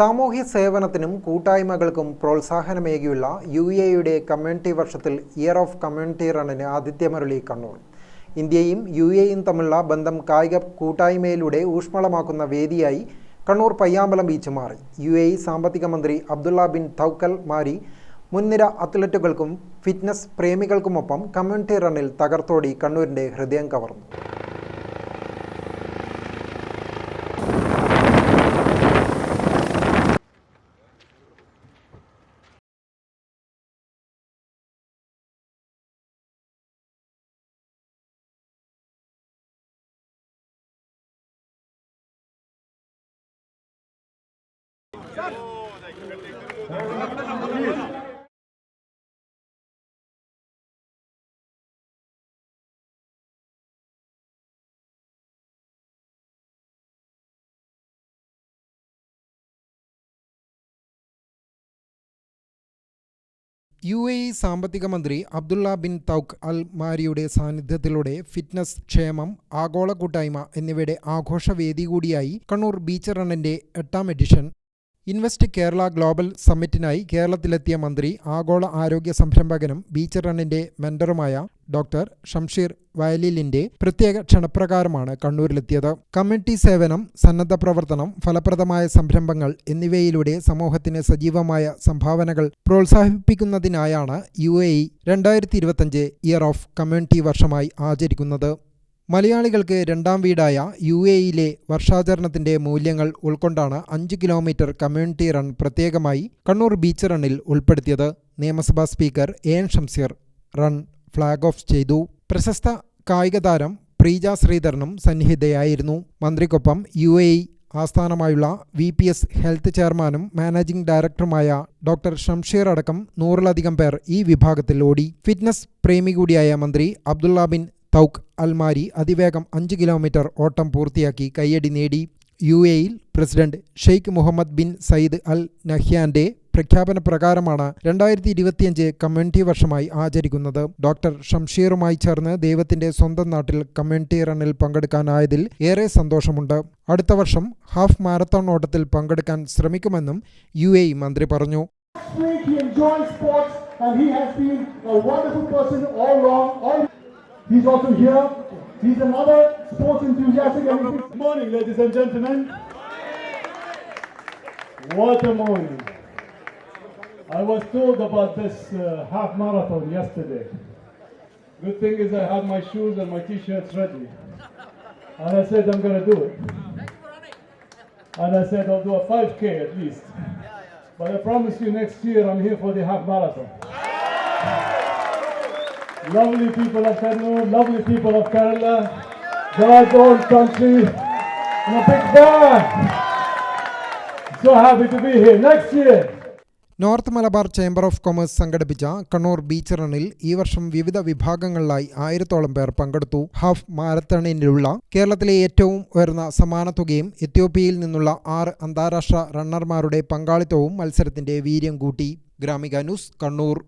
സാമൂഹ്യ സേവനത്തിനും കൂട്ടായ്മകൾക്കും പ്രോത്സാഹനമേകിയുള്ള യു എയുടെ കമ്മ്യൂണിറ്റി വർഷത്തിൽ ഇയർ ഓഫ് കമ്മ്യൂണിറ്റി റണ്ണിന് ആതിഥ്യമരുളി കണ്ണൂർ. ഇന്ത്യയും യു എയും തമ്മിലുള്ള ബന്ധം കായിക കൂട്ടായ്മയിലൂടെ ഊഷ്മളമാക്കുന്ന വേദിയായി കണ്ണൂർ പയ്യാമ്പലം ബീച്ച് മാറി. യു എ സാമ്പത്തിക മന്ത്രി അബ്ദുള്ള ബിൻ തൗക്കൽ മാരി മുൻനിര അത്ലറ്റുകൾക്കും ഫിറ്റ്നസ് പ്രേമികൾക്കുമൊപ്പം കമ്മ്യൂണിറ്റി റണ്ണിൽ തകർത്തോടി കണ്ണൂരിന്റെ ഹൃദയം കവർന്നു. യു എ ഇ സാമ്പത്തിക മന്ത്രി അബ്ദുള്ള ബിൻ തൗക്ക് അൽ മാരിയുടെ സാന്നിധ്യത്തിലൂടെ ഫിറ്റ്നസ് ക്ഷേമം ആഗോള കൂട്ടായ്മ എന്നിവയുടെ ആഘോഷവേദി കൂടിയായി കണ്ണൂർ ബീച്ച് റണ്ണിന്റെ എട്ടാം എഡിഷൻ. ഇൻവെസ്റ്റ് കേരള ഗ്ലോബൽ സമ്മിറ്റിനായി കേരളത്തിലെത്തിയ മന്ത്രി ആഗോള ആരോഗ്യ സംരംഭകനും ബീച്ച് റണ്ണിന്റെ മെന്ററുമായ ഡോക്ടർ ഷംഷീർ വയലിലിന്റെ പ്രത്യേക ക്ഷണപ്രകാരമാണ് കണ്ണൂരിലെത്തിയത്. കമ്മ്യൂണിറ്റി സേവനം സന്നദ്ധ പ്രവർത്തനം ഫലപ്രദമായ സംരംഭങ്ങൾ എന്നിവയിലൂടെ സമൂഹത്തിന് സജീവമായ സംഭാവനകൾ പ്രോത്സാഹിപ്പിക്കുന്നതിനായാണ് യു എ ഇ രണ്ടായിരത്തി ഇരുപത്തഞ്ച് ഇയർ ഓഫ് കമ്മ്യൂണിറ്റി വർഷമായി ആചരിക്കുന്നത്. മലയാളികൾക്ക് രണ്ടാം വീടായ യു എയിലെ വർഷാചരണത്തിന്റെ മൂല്യങ്ങൾ ഉൾക്കൊണ്ടാണ് അഞ്ച് കിലോമീറ്റർ കമ്മ്യൂണിറ്റി റൺ പ്രത്യേകമായി കണ്ണൂർ ബീച്ച് റണ്ണിൽ ഉൾപ്പെടുത്തിയത്. നിയമസഭാ speaker A N Shamseer run flag off ചെയ്തു. പ്രശസ്ത കായിക താരം പ്രീജ ശ്രീധരനും സന്നിഹിതയായിരുന്നു. മന്ത്രിക്കൊപ്പം യു എ ആസ്ഥാനമായുള്ള വി പി എസ് ഹെൽത്ത് ചെയർമാനും മാനേജിംഗ് ഡയറക്ടറുമായ ഡോക്ടർ ഷംഷീർ അടക്കം നൂറിലധികം പേർ ഈ വിഭാഗത്തിൽ ഓടി. ഫിറ്റ്നസ് പ്രേമി കൂടിയായ മന്ത്രി അബ്ദുള്ള ബിൻ തൗക്ക് അൽമാരി അതിവേഗം അഞ്ച് കിലോമീറ്റർ ഓട്ടം പൂർത്തിയാക്കി കയ്യടി നേടി യു എയിൽ president Sheikh Mohammed bin Zayed Al നഹ്യാന്റെ പ്രഖ്യാപന പ്രകാരമാണ് രണ്ടായിരത്തി ഇരുപത്തിയഞ്ച് കമ്മ്യൂണിറ്റി വർഷമായി ആചരിക്കുന്നത്. ഡോക്ടർ ഷംഷീറുമായി ചേർന്ന് ദൈവത്തിന്റെ സ്വന്തം നാട്ടിൽ കമ്മ്യൂണിറ്റി റണ്ണിൽ പങ്കെടുക്കാനായതിൽ ഏറെ സന്തോഷമുണ്ട്. അടുത്ത വർഷം ഹാഫ് മാരത്തോൺ ഓട്ടത്തിൽ പങ്കെടുക്കാൻ ശ്രമിക്കുമെന്നും യു എ മന്ത്രി പറഞ്ഞു. He's also here. He's another sports enthusiastic. And good morning, ladies and gentlemen. What a morning! I was told about this uh, half marathon yesterday. Good thing is I had my shoes and my t-shirts ready, and I said I'm going to do it. And I said I'll do a 5k at least. But I promise you next year I'm here for the half marathon. Lovely people of Kannur, lovely people of Kerala, God's own country, and a big bang. So happy to be here. Next year. North Malabar chamber of commerce സംഘടിപ്പിച്ച Kannur beach റണ്ണിൽ ഈ വർഷം വിവിധ വിഭാഗങ്ങളിലായി ആയിരത്തോളം പേർ പങ്കെടുത്തു half മാരത്തണിനുള്ള കേരളത്തിലെ ഏറ്റവും ഉയർന്ന സമാന തുകയും എത്യോപ്യയിൽ നിന്നുള്ള ആറ് അന്താരാഷ്ട്ര റണ്ണർമാരുടെ പങ്കാളിത്തവും മത്സരത്തിന്റെ വീര്യം കൂട്ടി ഗ്രാമിക ന്യൂസ് കണ്ണൂർ